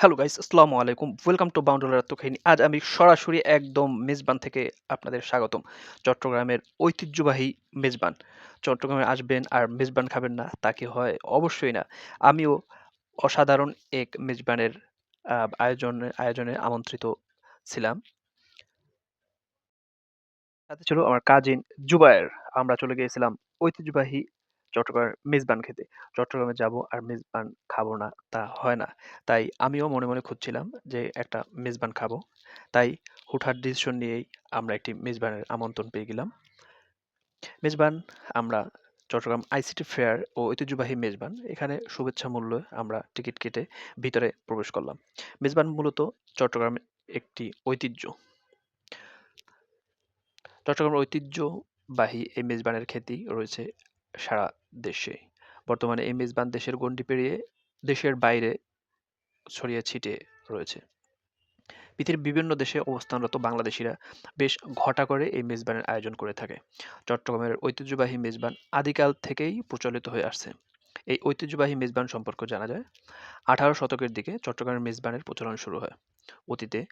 Hello guys আসসালামু আলাইকুম। Welcome to বাউন্ডুলার আত্মকাহিনী আজ আমি সরাসরি একদম মেজবান থেকে আপনাদের স্বাগতম। চট্টগ্রামের ঐতিহ্যবাহী মেজবান। চট্টগ্রামে আসবেন আর মেজবান খাবেন না, তা কি হয়? অবশ্যই না। আমিও অসাধারণ এক মেজবানের আয়োজনে আয়োজনে আমন্ত্রিত ছিলাম। সাথে ছিল আমার কাজিন জুবায়ের। আমরা চলে গিয়েছিলাম ঐতিহ্যবাহী চট্টগ্রামের মেজবান খেতে। চট্টগ্রামে যাব আর মেজবান খাব না, তা হয় না। তাই আমিও মনে মনে খুঁজছিলাম যে একটা মেজবান খাব। তাই হুটহাট ডিসিশন নিয়েই আমরা একটি মেজবানের আমন্ত্রণ পেয়ে গেলাম। মেজবান, আমরা চট্টগ্রাম আইসিটি ফেয়ার ও ঐতিহ্যবাহী মেজবান। এখানে শুভেচ্ছা মূল্যে আমরা টিকিট কেটে ভিতরে প্রবেশ করলাম। মেজবান মূলত চট্টগ্রামের একটি ঐতিহ্য। চট্টগ্রামের ঐতিহ্যবাহী এই মেজবানের খ্যাতি রয়েছে সারা দেশে বর্তমানে এই মেজবান দেশের গণ্ডি পেরিয়ে দেশের বাইরে ছড়িয়ে ছিটিয়ে রয়েছে। পৃথিবীর বিভিন্ন দেশে অবস্থানরত বাংলাদেশিরা বেশ ঘটা করে এই মেজবানের আয়োজন করে থাকে। চট্টগ্রামের ঐতিহ্যবাহী মেজবান আদিকাল থেকেই প্রচলিত হয়ে আসছে। এই ঐতিহ্যবাহী মেজবান সম্পর্কে জানা যায়, আঠারো শতকের দিকে চট্টগ্রামের মেজবানের প্রচলন শুরু হয়। অতীতে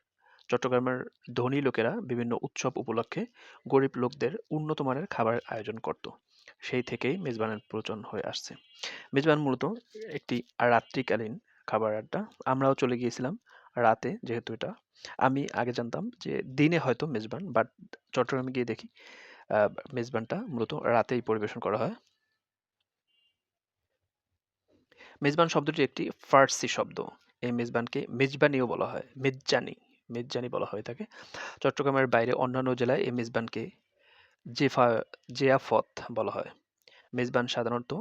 চট্টগ্রামের ধনী লোকেরা বিভিন্ন উৎসব উপলক্ষে গরিব লোকদের উন্নত মানের খাবারের আয়োজন করত। সেই থেকেই মেজবানের প্রচলন হয়ে আসছে। মেজবান মূলত একটি রাত্রিকালীন খাবার আড্ডা। আমরাও চলে গিয়েছিলাম রাতে যেহেতু এটা। আমি আগে জানতাম যে দিনে হয়তো মেজবান, বাট চট্টগ্রামে গিয়ে দেখি মেজবানটা মূলত রাতেই পরিবেশন করা হয়। মেজবান শব্দটি একটি ফার্সি শব্দ। এই মেজবানকে মেজবানিও বলা হয়, মেজজানি। মেজজানি বলা হয়ে থাকে চট্টগ্রামের বাইরে অন্যান্য জেলায় এই মেজবানকে জেফা, জিয়াফত বলা হয়। মেজবান সাধারণত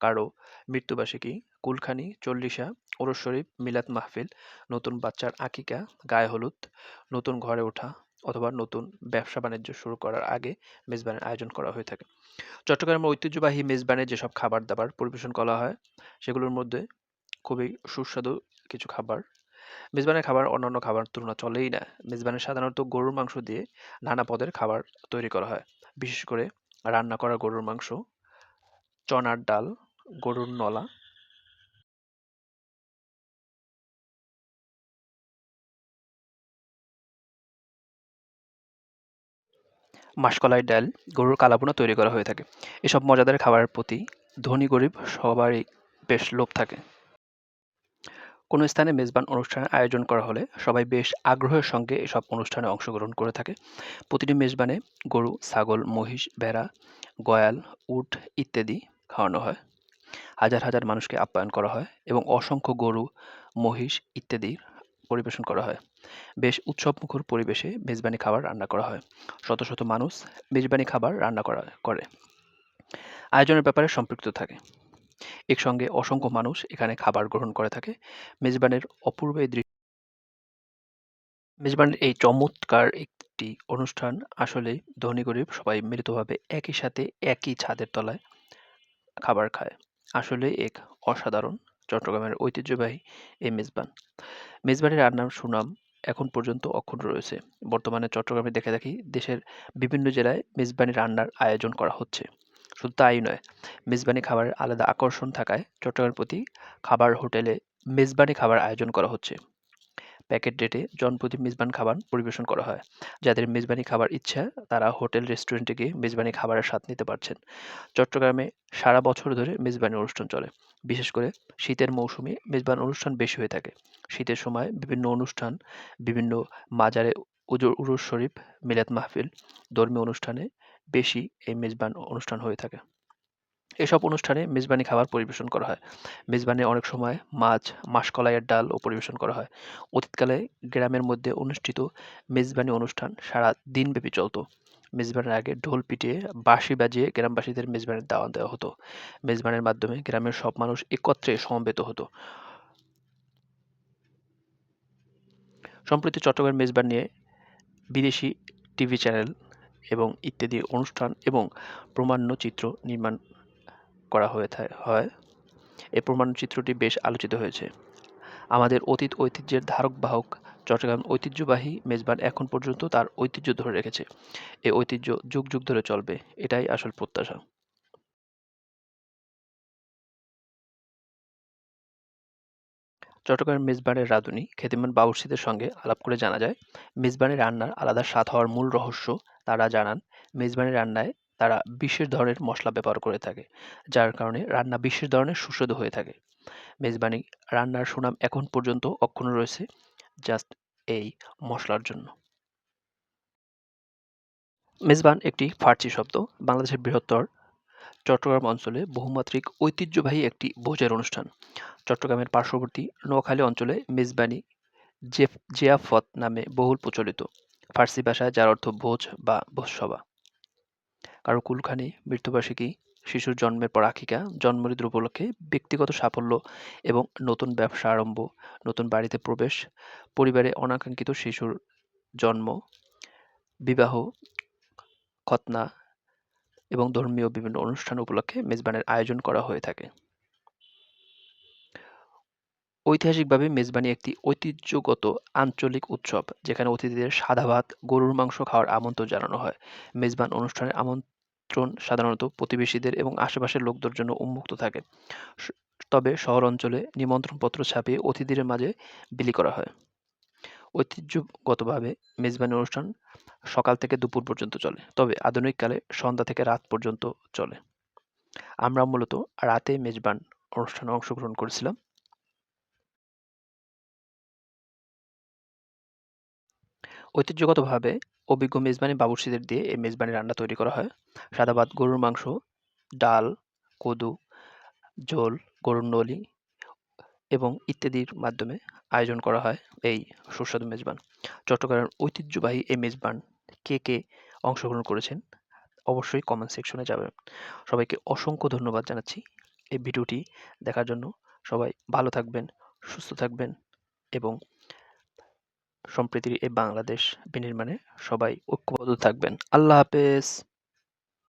কারও মৃত্যুবার্ষিকী, কুলখানি, চল্লিশা ওরস শরীফ, মিলাদ মাহফিল, নতুন বাচ্চার আকিকা, গায়ে হলুদ, নতুন ঘরে ওঠা অথবা নতুন ব্যবসা বাণিজ্য শুরু করার আগে মেজবানের আয়োজন করা হয়ে থাকে। চট্টগ্রামের ঐতিহ্যবাহী মেজবানে যেসব খাবার দাবার পরিবেশন করা হয়, সেগুলোর মধ্যে খুবই সুস্বাদু কিছু খাবার মেজবানের খাবার অন্যান্য খাবার তুলনা চলেই না। মেজবানে সাধারণত গরুর মাংস দিয়ে নানা পদের খাবার তৈরি করা হয়। বিশেষ করে রান্না করা গরুর মাংস, চনার ডাল, গরুর নলা। মাসকলাই ডাল, গরুর কালাভুনা তৈরি করা হয়ে থাকে। এসব মজাদার খাবারের প্রতি ধনী গরিব সবারই বেশ লোভ থাকে। কোনো স্থানে মেজবান অনুষ্ঠানের আয়োজন করা হলে সবাই বেশ আগ্রহের সঙ্গে এসব অনুষ্ঠানে অংশগ্রহণ করে থাকে। প্রতিটি মেজবানে গরু, ছাগল, মহিষ, ভেড়া, গয়াল, উট ইত্যাদি খাওয়ানো হয়। হাজার হাজার মানুষকে আপ্যায়ন করা হয় এবং অসংখ্য গরু, মহিষ ইত্যাদির পরিবেশন করা হয়। বেশ উৎসবমুখর পরিবেশে মেজবানি খাবার রান্না করা হয়। শত শত মানুষ মেজবানি খাবার রান্না করা, করে। আয়োজনের ব্যাপারে সম্পৃক্ত থাকে। একসঙ্গে অসংখ্য মানুষ এখানে খাবার গ্রহণ করে থাকে। মেজবানের অপূর্ব এই দৃশ্য মেজবানের এই চমৎকার একটি অনুষ্ঠান আসলেই ধনী গরিব সবাই মিলিতভাবে একই সাথে একই ছাদের তলায় খাবার খায়। আসলে এক অসাধারণ চট্টগ্রামের ঐতিহ্যবাহী এই মেজবান। মেজবানি রান্নার সুনাম এখন পর্যন্ত অক্ষুণ্ণ রয়েছে। বর্তমানে চট্টগ্রামে দেখে দেখি দেশের বিভিন্ন জেলায় মেজবানি রান্নার আয়োজন করা হচ্ছে। শুধু তাই নয়, মেজবানি খাবারের আলাদা আকর্ষণ থাকায় চট্টগ্রামের প্রতি খাবার হোটেলে মেজবানি খাবার আয়োজন করা হচ্ছে। প্যাকেট রেটে জনপ্রতি মেজবান খাবার পরিবেশন করা হয়, যাদের মেজবানি খাবার ইচ্ছা তারা হোটেল, রেস্টুরেন্টে গিয়ে মেজবানি খাবারের স্বাদ নিতে পারছেন। চট্টগ্রামে সারা বছর ধরে মেজবানি অনুষ্ঠান চলে, বিশেষ করে শীতের মৌসুমে মেজবান অনুষ্ঠান বেশি হয়ে থাকে। শীতের সময় বিভিন্ন অনুষ্ঠান, বিভিন্ন মাজারে উজুর উরুস শরীফ, মিলাদ মাহফিল, ধর্মীয় অনুষ্ঠানে বেশি এই মেজবান অনুষ্ঠান হয়ে থাকে। এসব অনুষ্ঠানে মেজবানি খাবার পরিবেশন করা হয়। মেজবানে অনেক সময় মাছ, মাসকলাইয়ের ডাল ও পরিবেশন করা হয়। অতীতকালে গ্রামের মধ্যে অনুষ্ঠিত মেজবানি অনুষ্ঠান সারা দিনব্যাপী চলতো। মেজবানের আগে ঢোল পিটিয়ে বাঁশি বাজিয়ে গ্রামবাসীদের মেজবানের দাওয়াত দেওয়া হতো। মেজবানের মাধ্যমে গ্রামের সব মানুষ একত্রে সমবেত হতো। সম্প্রতি চট্টগ্রাম মেজবান নিয়ে বিদেশি টিভি চ্যানেল এবং ইত্যাদি অনুষ্ঠান এবং প্রমাণ্য চিত্র নির্মাণ করা হয়ে হয়। এই প্রমাণচিত্রটি বেশ আলোচিত হয়েছে। আমাদের অতীত ঐতিহ্যের ধারক বাহক চট্টগ্রাম ঐতিহ্যবাহী মেজবান এখন পর্যন্ত তার ঐতিহ্য ধরে রেখেছে। এই ঐতিহ্য যুগ যুগ ধরে চলবে। এটাই আসল প্রত্যাশা। চট্টগ্রামের মেজবানের রাঁধুনি খ্যাতিমান বাবুর্চিদের সঙ্গে আলাপ করে জানা যায়, মেজবানি রান্নার আলাদা স্বাদ হওয়ার মূল রহস্য তারা জানান, মেজবানি রান্নায় তারা বিশেষ ধরনের মশলা ব্যবহার করে থাকে, যার কারণে রান্না বিশেষ ধরনের সুস্বাদু হয়ে থাকে। মেজবানি রান্নার সুনাম এখন পর্যন্ত অক্ষুণ্ণ রয়েছে জাস্ট এই মশলার জন্য। মেজবান একটি ফার্সি শব্দ, বাংলাদেশের বৃহত্তর চট্টগ্রাম অঞ্চলে বহুমাত্রিক ঐতিহ্যবাহী একটি ভোজের অনুষ্ঠান। চট্টগ্রামের পার্শ্ববর্তী নোয়াখালী অঞ্চলে মেজবানি জিয়াফত নামে বহুল প্রচলিত, ফার্সি ভাষায় যার অর্থ ভোজ বা ভোজসভা। কারও কুলখানি, মৃত্যুবার্ষিকী, শিশুর জন্মের পর আকিকা, জন্মদিন উপলক্ষে ব্যক্তিগত সাফল্য এবং নতুন ব্যবসা আরম্ভ, নতুন বাড়িতে প্রবেশ, পরিবারে অনাকাঙ্ক্ষিত শিশুর জন্ম, বিবাহ, খতনা এবং ধর্মীয় বিভিন্ন অনুষ্ঠান উপলক্ষে মেজবানের আয়োজন করা হয়ে থাকে। ঐতিহাসিকভাবে মেজবানি একটি ঐতিহ্যগত আঞ্চলিক উৎসব যেখানে অতিথিদের সাদা ভাত, গরুর মাংস খাওয়ার আমন্ত্রণ জানানো হয়। মেজবান অনুষ্ঠানের আমন্ত্রণ সাধারণত প্রতিবেশীদের এবং আশেপাশের লোকদের জন্য উন্মুক্ত থাকে, তবে শহর অঞ্চলে নিমন্ত্রণপত্র ছাপিয়ে অতিথিদের মাঝে বিলি করা হয়। ঐতিহ্যগতভাবে মেজবানি অনুষ্ঠান সকাল থেকে দুপুর পর্যন্ত চলে, তবে আধুনিক কালে সন্ধ্যা থেকে রাত পর্যন্ত চলে। আমরা মূলত রাতে মেজবান অনুষ্ঠানে অংশগ্রহণ করেছিলাম। ঐতিহ্যগতভাবে অভিজ্ঞ মেজবানি বাবুর্চিদের দিয়ে এই মেজবানি রান্না তৈরি করা হয়। সাদা ভাত, গরুর মাংস, ডাল, কদু, ঝোল, গরুর নলি এবং ইত্যাদির মাধ্যমে আয়োজন করা হয় এই সুস্বাদু মেজবান। চট্টগ্রামের ঐতিহ্যবাহী এই মেজবান কে কে অংশগ্রহণ করেছেন অবশ্যই কমেন্ট সেকশনে যাবেন। সবাইকে অসংখ্য ধন্যবাদ জানাচ্ছি এই ভিডিওটি দেখার জন্য। সবাই ভালো থাকবেন, সুস্থ থাকবেন এবং সম্প্রীতির এই বাংলাদেশ বিনির্মাণে সবাই ঐক্যবদ্ধ থাকবেন। আল্লাহ হাফেজ।